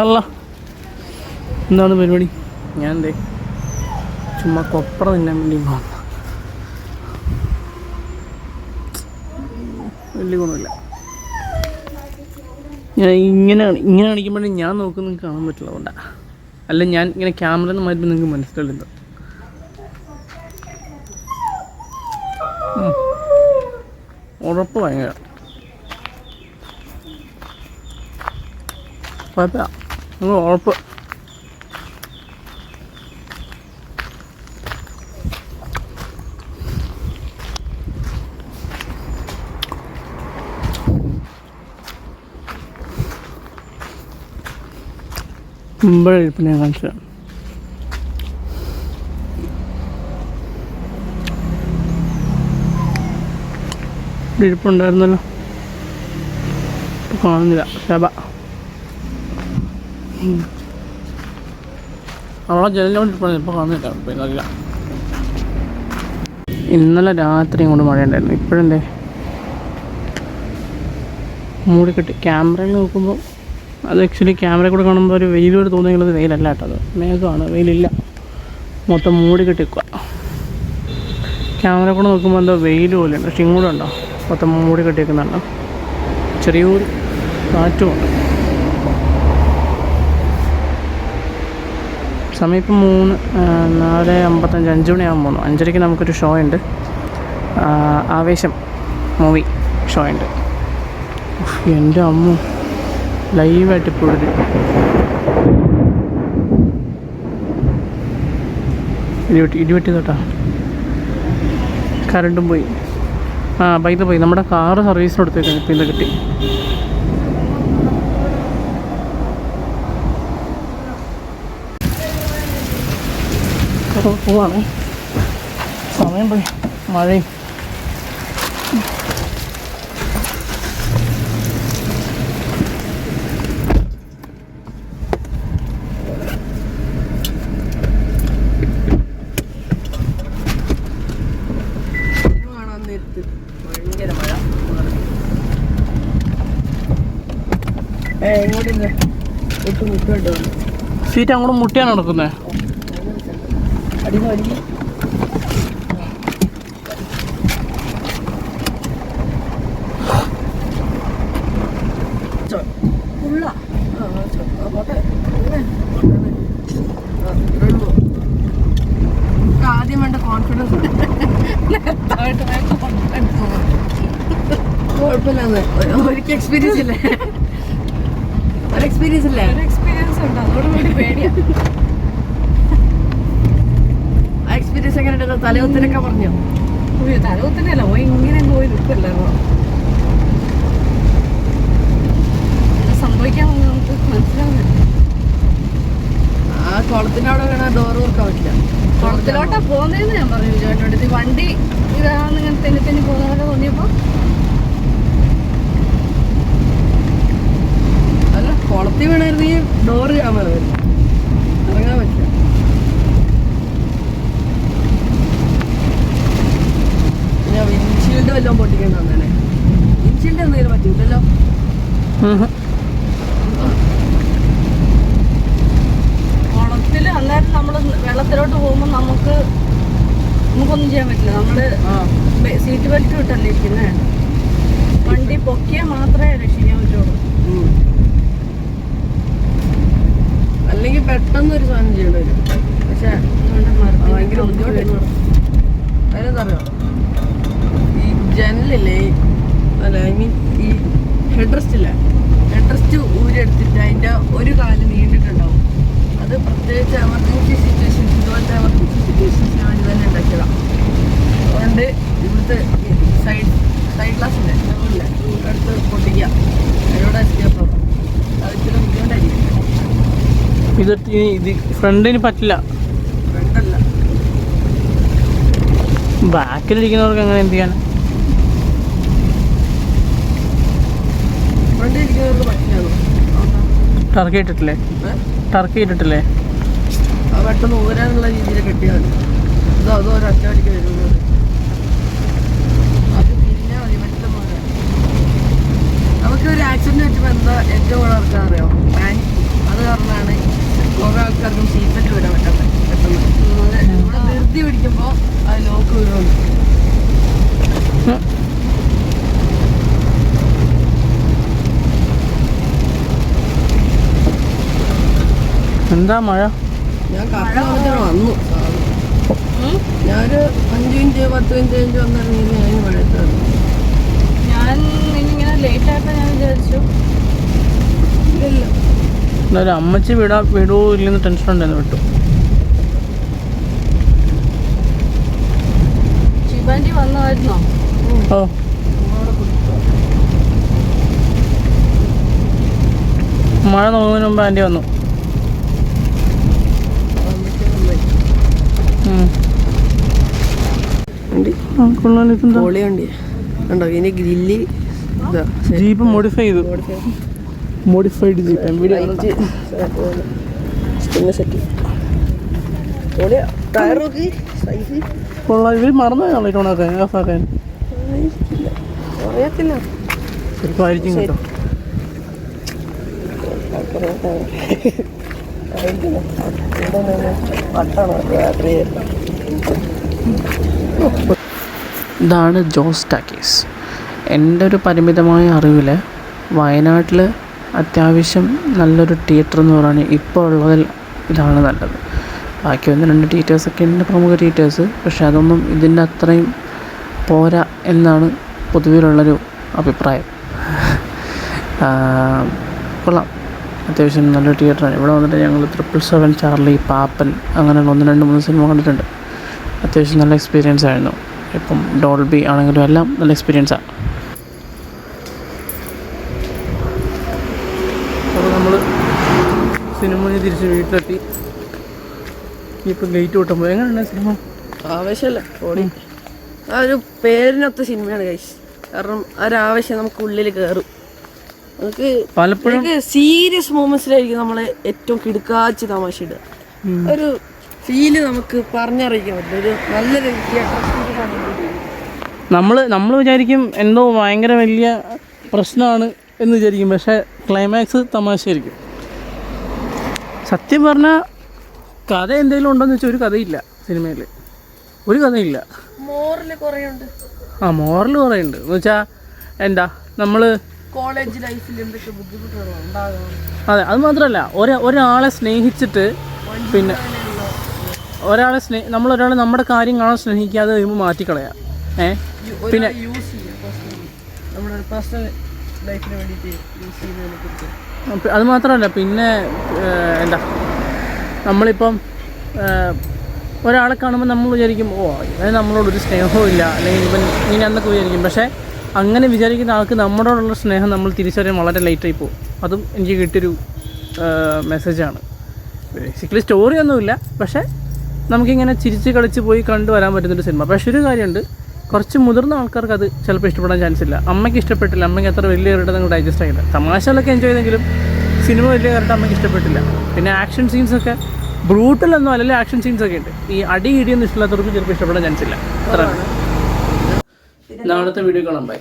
അല്ല എന്താണ് പരിപാടി? ഞാൻ എന്തേ ചുമ്മാ കൊപ്ര തിന്നാൻ വേണ്ടി വന്ന. വലിയ ഗുണമില്ല. ഞാൻ ഇങ്ങനെ ഇങ്ങനെ കാണിക്കുമ്പോഴേ ഞാൻ നോക്കുന്ന നിങ്ങൾക്ക് കാണാൻ പറ്റില്ല അതുകൊണ്ടാണ് അല്ല ഞാൻ ഇങ്ങനെ ക്യാമറ എന്ന് മാറ്റുമ്പോൾ നിങ്ങൾക്ക് മനസ്സിലാവില്ല ഉറപ്പ് ഭയങ്കര. കുഴപ്പമില്ല. നിങ്ങൾ ഉറപ്പ്. മുമ്പേ ഇരിപ്പ് ഞാൻ കാണിച്ചു. തരാം. ഇവിടെ ഇരിപ്പുണ്ടായിരുന്നല്ലോ. കാണുന്നില്ല. ശബ. അവളെ ജനലിനോട് ഇരിപ്പുണ്ട്. ഇപ്പോൾ കാണുന്നില്ല. ഇപ്പം ഇന്നല്ല ഇന്നലെ രാത്രി ഇങ്ങോട്ട് മഴയുണ്ടായിരുന്നു. മൂടി മൂടിക്കെട്ടി. ക്യാമറയിൽ നോക്കുമ്പോൾ അത് ആക്ച്വലി ക്യാമറ കൂടെ കാണുമ്പോൾ ഒരു വെയിലോട് തോന്നിയുള്ളത് വെയിലല്ല കേട്ടോ അത്. മേഘമാണ്. വെയിലില്ല. മൊത്തം മൂടി കെട്ടിക്കുക ക്യാമറ കൂടെ നോക്കുമ്പോൾ എന്തോ വെയിൽ പോലെയുണ്ട്. പക്ഷെ ഇങ്ങോട്ടുണ്ടോ? മൊത്തം മൂടി കെട്ടിയിരിക്കുന്നുണ്ടോ ചെറിയൊരു കാറ്റുമുണ്ട്. സമയം മൂന്ന് നാല് അമ്പത്തഞ്ച് അഞ്ച് മണിയാകുമ്പോൾ പോകുന്നു അഞ്ചരയ്ക്ക് നമുക്കൊരു ഷോ ഉണ്ട്. ആവേശം മൂവി ഷോ ഉണ്ട്. എന്റെ അമ്മ. ലൈവായിട്ട് ഇപ്പോഴൊരു ഇടിവെട്ടി ഇടിവെട്ടി തൊട്ടാ? കറണ്ടും പോയി. ആ ബൈക്ക് പോയി നമ്മുടെ കാറ് സർവീസിന് കൊടുത്തേക്കാണ്. ഇപ്പം ഇത് കിട്ടി. പോവാണ്. സമയം പോയി. മഴയും. സീറ്റ് അങ്ങോട്ട് മുട്ടിയാണ് നടക്കുന്നത് അടിമ അടിമ ആദ്യം വേണ്ട കോൺഫിഡൻസ് കുഴപ്പമില്ലെന്ന്. ഒരിക്കൽ എക്സ്പീരിയൻസ് ഇല്ലേ? ഒരു എക്സ്പീരിയൻസ് ഇല്ലേ? എക്സ്പീരിയൻസ് ഉണ്ട്. അതോട് കൂടി പേടിയാ ആ എക്സ്പീരിയൻസ് എങ്ങനെയുണ്ട് പറഞ്ഞു. പറഞ്ഞോ ഉയ്യോ, തലകുത്തന്നെയല്ല ഓ ഇങ്ങനെ പോയി നിൽക്കല്ലോ സംഭവിക്കാൻ നമുക്ക്? മനസ്സിലാവുന്നില്ല. ആ കുളത്തിന്റെ വേണം ഡോർ തുറക്കാൻ പറ്റില്ല. കുളത്തിലോട്ടാ പോകുന്നതെന്ന് ഞാൻ പറഞ്ഞു ചേട്ടനോട് ഇത് വണ്ടി ഇതാന്ന് ഇങ്ങനെ തെന്നി തെന്നി പോകുന്നതൊക്കെ തോന്നിയപ്പോ. അല്ല കുളത്തിൽ വീണായിരുന്നെങ്കിൽ ഡോറ് ചെയ്യാൻ ഇറങ്ങാൻ കുളത്തിൽ അന്നേരം നമ്മൾ വെള്ളത്തിലോട്ട് പോകുമ്പോൾ നമുക്ക് നമുക്കൊന്നും ചെയ്യാൻ പറ്റില്ല. നമ്മൾ സീറ്റ് ബെൽറ്റ് ഇട്ടല്ലേ ഇരിക്കുന്നേ വണ്ടി പൊക്കിയാൽ മാത്രമേ രക്ഷിക്കാൻ പറ്റുള്ളൂ. അല്ലെങ്കിൽ പെട്ടെന്ന് ഒരു സാധനം ചെയ്യേണ്ടി വരും. പക്ഷെ ഭയങ്കര ബുദ്ധിമുട്ടായിരുന്നു അതിനെന്തറിയോ ഈ പ്രത്യേകിച്ച് എമർജൻസി സിറ്റുവേഷൻസ് ഇതുപോലത്തെ എമർജൻസി സിറ്റുവേഷൻസിന് വേണ്ടി തന്നെ ഉണ്ടാക്കിയതാണ് അതുകൊണ്ട് ഇവിടുത്തെ സൈഡ് സൈഡ് ക്ലാസ് ഇല്ലേ? എടുത്ത് പൊട്ടിക്കുക. അതിനോട് എസ്കേപ്പ് ആവും. അത് ഇച്ചിരി ബുദ്ധിമുട്ടായിരിക്കും. ഇത് ഇത് ഫ്രണ്ടിന് പറ്റില്ല. ഫ്രണ്ടല്ല ബാക്കിലിരിക്കുന്നവർക്ക് അങ്ങനെ എന്ത് ചെയ്യാൻ ടർക്കി ഇട്ടിട്ടില്ലേ? ടർക്കി ഇട്ടിട്ടില്ലേ? പെട്ടെന്ന് ഊരാനുള്ള രീതിയിൽ കെട്ടിയാൽ മതി. അതോ ഒരു ഒറ്റയടിക്ക് വരുന്നത്. അത് തിരിഞ്ഞാൽ മതി നമുക്ക് ഒരു ആക്സിഡന്റ് പറ്റുമ്പോൾ എന്താ ഏറ്റവും കൂടുതൽ ആൾക്കാർ അറിയാം? പാനിക് അത് എല്ലാവർക്കും സീറ്റ് വിടാൻ പറ്റട്ടെ പെട്ടെന്ന്. പിടിക്കുമ്പോൾ അത് ലോക്ക് വീഴുന്നു എന്താ മഴ? ഞാൻ കറക്റ്റ് വന്നു. ഞാനൊരു അഞ്ച് മിനിറ്റ് പത്ത് മിനിറ്റ് കഴിഞ്ഞ് വന്നിറങ്ങിയത് ഞാൻ മഴയത്ത് വന്നു ഞാൻ ഇങ്ങനെ ലേറ്റ് ആയിട്ട് ഞാൻ വിചാരിച്ചു. ഇല്ല എന്നാലും അമ്മച്ചി വിടാ വിടൂ ഇല്ലെന്ന് ടെൻഷൻ ഉണ്ടായിരുന്നു വിട്ടു. ശിവാന്റി വന്നതായിരുന്നോ? ഓ. മഴ നോക്കുന്നതിന് മുമ്പ് ആന്റി വന്നു. കണ്ടോ ഇനി ഗ്രില്ല് ജീപ്പ് മോഡിഫൈ ചെയ്തു. Modified jeep. പിന്നെ സെറ്റ് കൊള്ളാം ഇവർ മറന്നു ലൈറ്റ് ഓണാക്കാൻ ഓഫ് ആക്കാൻ അറിയത്തില്ല. ശരിക്കും ആയിരിക്കും കേട്ടോ. ഇതാണ് ജോസ് ടാക്കീസ്. എന്റെ ഒരു പരിമിതമായ അറിവിൽ വയനാട്ടിൽ അത്യാവശ്യം നല്ലൊരു തിയേറ്റർ എന്ന് പറയുന്നത് ഇപ്പോൾ ഉള്ളതിൽ ഇതാണ് നല്ലത്. ബാക്കി ഒന്ന് രണ്ട് തിയേറ്റേഴ്സൊക്കെ ഉണ്ട് പ്രമുഖ തിയേറ്റേഴ്സ് പക്ഷേ അതൊന്നും ഇതിന്റെ അത്രയും പോരാ എന്നാണ് പൊതുവിലുള്ളൊരു അഭിപ്രായം. കൊള്ളാം. അത്യാവശ്യം നല്ലൊരു തിയേറ്ററാണ് ഇവിടെ വന്നിട്ട് ഞങ്ങൾ ട്രിപ്പിൾ സെവൻ ചാർലി പാപ്പൻ അങ്ങനെയുള്ള ഒന്ന് രണ്ട് മൂന്ന് സിനിമ കണ്ടിട്ടുണ്ട്. അത്യാവശ്യം നല്ല എക്സ്പീരിയൻസ് ആയിരുന്നു. ഇപ്പം ഡോൾബി ആണെങ്കിലും എല്ലാം നല്ല എക്സ്പീരിയൻസാണ് അപ്പോൾ നമ്മൾ സിനിമ തിരിച്ച് വീട്ടിലെത്തി. ഇപ്പം ഗേറ്റ് കൂട്ടുമ്പോൾ എങ്ങനെയാണ് സിനിമ ആവശ്യമല്ല ഓടി. ആ ഒരു പേരിനൊത്ത സിനിമയാണ് കൈസ് കാരണം ആ ഒരു ആവശ്യം നമുക്ക് ഉള്ളിൽ കയറും നമുക്ക് പലപ്പോഴും സീരിയസ് മൂമെന്റ്സിലായിരിക്കും നമ്മളെ ഏറ്റവും കിടുക്കാച്ച് തമാശ ഇടുക ഒരു ഫീൽ നമുക്ക് പറഞ്ഞറിയിക്കാൻ പറ്റില്ല. ഒരു നല്ലൊരു നമ്മൾ നമ്മൾ വിചാരിക്കും എന്തോ ഭയങ്കര വലിയ പ്രശ്നമാണ് എന്ന് വിചാരിക്കും. പക്ഷേ ക്ലൈമാക്സ് തമാശയായിരിക്കും. സത്യം പറഞ്ഞാൽ കഥ എന്തെങ്കിലും ഉണ്ടോയെന്ന് വെച്ചാൽ ഒരു കഥയില്ല സിനിമയിൽ ഒരു കഥയില്ല. മോറൽ കുറേ ഉണ്ട് ആ മോറൽ കുറേ ഉണ്ട് എന്ന് വെച്ചാൽ എന്താ നമ്മൾ കോളേജ് ലൈഫിൽ എന്തൊക്കെ ബുദ്ധിമുട്ടുകൾ അതെ അത് മാത്രമല്ല ഒരാ ഒരാളെ സ്നേഹിച്ചിട്ട് പിന്നെ ഒരാളെ സ്നേഹി നമ്മൾ ഒരാൾ നമ്മുടെ കാര്യം കാണാൻ സ്നേഹിക്കാതെ കഴിയുമ്പോൾ മാറ്റിക്കളയാം. ഏ? പിന്നെ യൂസ്. നമ്മുടെ പേഴ്സണൽ ലൈഫിന് വേണ്ടിയിട്ട് യൂസ് ചെയ്യുന്നതിനെ കുറിച്ച്. അത് മാത്രമല്ല പിന്നെ എന്താ നമ്മളിപ്പം ഒരാളെ കാണുമ്പോൾ നമ്മൾ വിചാരിക്കും ഓ ഇവന് നമ്മളോടൊരു സ്നേഹവും ഇല്ല അല്ലെങ്കിൽ ഇവൻ ഇങ്ങനെ എന്നൊക്കെ വിചാരിക്കും. പക്ഷേ അങ്ങനെ വിചാരിക്കുന്ന ആൾക്ക് നമ്മളോടുള്ള സ്നേഹം നമ്മൾ തിരിച്ചറിയാൻ വളരെ ലേറ്റായി പോകും. അതും എനിക്ക് കിട്ടിയൊരു മെസ്സേജാണ് ബേസിക്കലി സ്റ്റോറി ഒന്നുമില്ല പക്ഷേ നമുക്കിങ്ങനെ ചിരിച്ച് കളിച്ച് പോയി കണ്ടു വരാൻ പറ്റുന്നൊരു സിനിമ പക്ഷേ ഒരു കാര്യമുണ്ട്. കുറച്ച് മുതിർന്ന ആൾക്കാർക്ക് അത് ചിലപ്പോൾ ഇഷ്ടപ്പെടാൻ ചാൻസ് ഇല്ല. അമ്മയ്ക്ക് ഇഷ്ടപ്പെട്ടില്ല. അമ്മയ്ക്ക് അത്ര വലിയ കയറിയിട്ട് നിങ്ങൾ ഡൈജസ്റ്റ് ആയില്ല. തമാശകളൊക്കെ എൻജോയ് ചെയ്തെങ്കിലും സിനിമ വലിയ കയറിയിട്ട് അമ്മയ്ക്ക് ഇഷ്ടപ്പെട്ടില്ല. പിന്നെ ആക്ഷൻ സീൻസൊക്കെ ബ്രൂട്ടലൊന്നും അല്ലെങ്കിൽ ആക്ഷൻ സീൻസൊക്കെ ഉണ്ട്. ഈ അടി ഇടിയൊന്നും ഇഷ്ടമില്ലാത്തവർക്ക് ചിലപ്പോൾ ഇഷ്ടപ്പെടാൻ ചാൻസ് ഇല്ല. അത്ര നാളത്തെ വീഡിയോ കാണാൻ ബൈ